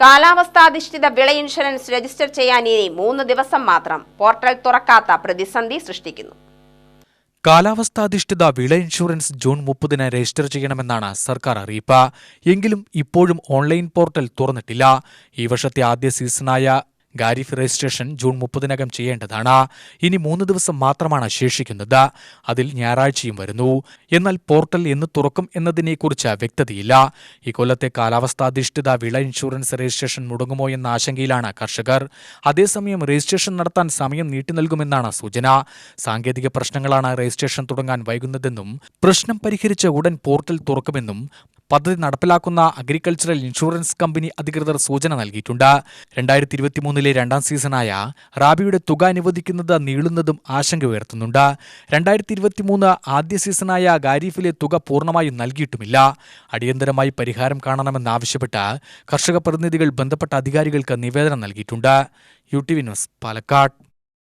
കാലാവസ്ഥാധിഷ്ഠിത വിള insurance register ചെയ്യാൻ ഇനി മൂന്ന് ദിവസം മാത്രം. പോർട്ടൽ തുറക്കാത്ത പ്രതിസന്ധി സൃഷ്ടിക്കുന്നു. കാലാവസ്ഥാധിഷ്ഠിത വിള ഇൻഷുറൻസ് ജൂൺ മുപ്പതിന് രജിസ്റ്റർ ചെയ്യണമെന്നാണ് സർക്കാർ അറിയിപ്പ്. എങ്കിലും ഇപ്പോഴും ഓൺലൈൻ പോർട്ടൽ തുറന്നിട്ടില്ല. ഈ വർഷത്തെ ആദ്യ സീസണായ ഗാരിഫ് രജിസ്ട്രേഷൻ ജൂൺ മുപ്പതിനകം ചെയ്യേണ്ടതാണ്. ഇനി മൂന്ന് ദിവസം മാത്രമാണ് ശേഷിക്കുന്നത്. അതിൽ ഞായറാഴ്ചയും വരുന്നു. എന്നാൽ പോർട്ടൽ എന്ന് തുറക്കും എന്നതിനെക്കുറിച്ച് വ്യക്തതയില്ല. ഇക്കൊല്ലത്തെ കാലാവസ്ഥാധിഷ്ഠിത വിള ഇൻഷുറൻസ് രജിസ്ട്രേഷൻ മുടങ്ങുമോ എന്ന ആശങ്കയിലാണ് കർഷകർ. അതേസമയം രജിസ്ട്രേഷൻ നടത്താൻ സമയം നീട്ടി നൽകുമെന്നാണ് സൂചന. സാങ്കേതിക പ്രശ്നങ്ങളാണ് രജിസ്ട്രേഷൻ തുടങ്ങാൻ വൈകുന്നതെന്നും പ്രശ്നം പരിഹരിച്ച ഉടൻ പോർട്ടൽ തുറക്കുമെന്നും പദ്ധതി നടപ്പിലാക്കുന്ന അഗ്രികൾച്ചറൽ ഇൻഷുറൻസ് കമ്പനി അധികൃതർ സൂചന നൽകിയിട്ടുണ്ട്. രണ്ടായിരത്തി ഇരുപത്തിമൂന്നിലെ രണ്ടാം സീസണായ റാബിയുടെ തുക അനുവദിക്കുന്നത് നീളുന്നതും ആശങ്ക ഉയർത്തുന്നുണ്ട്. രണ്ടായിരത്തി ഇരുപത്തിമൂന്ന് ആദ്യ സീസണായ ഗാരീഫിലെ തുക പൂർണമായും നൽകിയിട്ടുമില്ല. അടിയന്തരമായി പരിഹാരം കാണണമെന്നാവശ്യപ്പെട്ട് കർഷക പ്രതിനിധികൾ ബന്ധപ്പെട്ട അധികാരികൾക്ക് നിവേദനം നൽകിയിട്ടുണ്ട്. U T V news Palakkad.